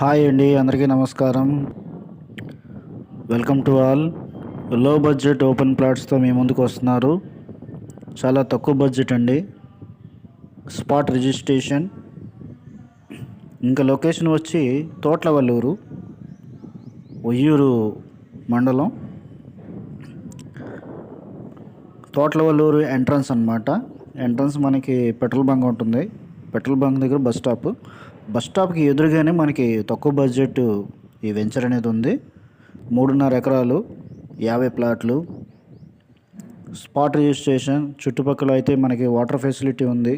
Hi అండి అందరికీ నమస్కారం. Welcome to all. Low budget open ప్లాట్స్తో మీ ముందుకు వస్తున్నారు. చాలా తక్కువ బడ్జెట్ అండి. Spot registration. ఇంకా లొకేషన్ వచ్చి తోట్లవల్లూరు ఒయ్యూరు మండలం. తోట్లవల్లూరు ఎంట్రన్స్ అనమాట ఎంట్రన్స్ మనకి పెట్రోల్ బంక్ ఉంటుంది. పెట్రోల్ బంక్ దగ్గర బస్ స్టాప్. బస్ స్టాప్కి ఎదురుగానే మనకి తక్కువ బడ్జెట్ ఈ వెంచర్ అనేది ఉంది. మూడున్నర ఎకరాలు యాభై ప్లాట్లు స్పాట్ రిజిస్ట్రేషన్ చుట్టుపక్కల అయితే మనకి వాటర్ ఫెసిలిటీ ఉంది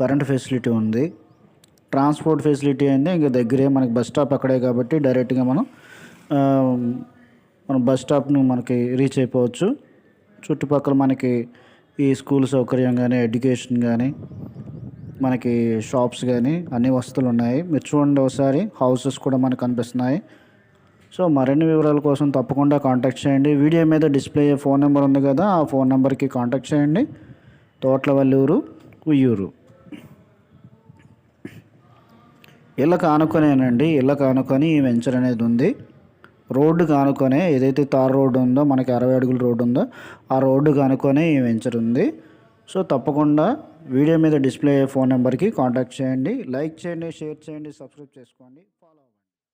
కరెంట్ ఫెసిలిటీ ఉంది ట్రాన్స్పోర్ట్ ఫెసిలిటీ అయితే ఇంకా దగ్గరే మనకి బస్ స్టాప్ అక్కడే కాబట్టి డైరెక్ట్గా మనం మనం బస్ స్టాప్ను మనకి రీచ్ అయిపోవచ్చు. చుట్టుపక్కల మనకి ఈ స్కూల్ సౌకర్యం కానీ ఎడ్యుకేషన్ కానీ మనకి షాప్స్ కానీ అన్ని వస్తువులు ఉన్నాయి. మీరు చూడండి ఒకసారి హౌసెస్ కూడా మనకు కనిపిస్తున్నాయి. సో మరిన్ని వివరాల కోసం తప్పకుండా కాంటాక్ట్ చేయండి. వీడియో మీద డిస్ప్లే అయ్యే ఫోన్ నెంబర్ ఉంది కదా ఆ ఫోన్ నెంబర్కి కాంటాక్ట్ చేయండి. తోట్లవల్లూరు ఉయ్యూరు. ఇళ్ళకు ఆనుకొనేనండి ఇళ్ళకు ఆనుకొని ఈ వెంచర్ అనేది ఉంది. రోడ్డుకు ఆనుకొనే ఏదైతే తార్ రోడ్డు ఉందో మనకి అరవై అడుగుల రోడ్డు ఉందో ఆ రోడ్డుకు ఆనుకొనే ఈ వెంచర్ ఉంది. సో తప్పకుండా వీడియో మీద డిస్ప్లే అయ్యే ఫోన్ నెంబర్కి కాంటాక్ట్ చేయండి. లైక్ చేయండి షేర్ చేయండి సబ్స్క్రైబ్ చేసుకోండి. ఫాలో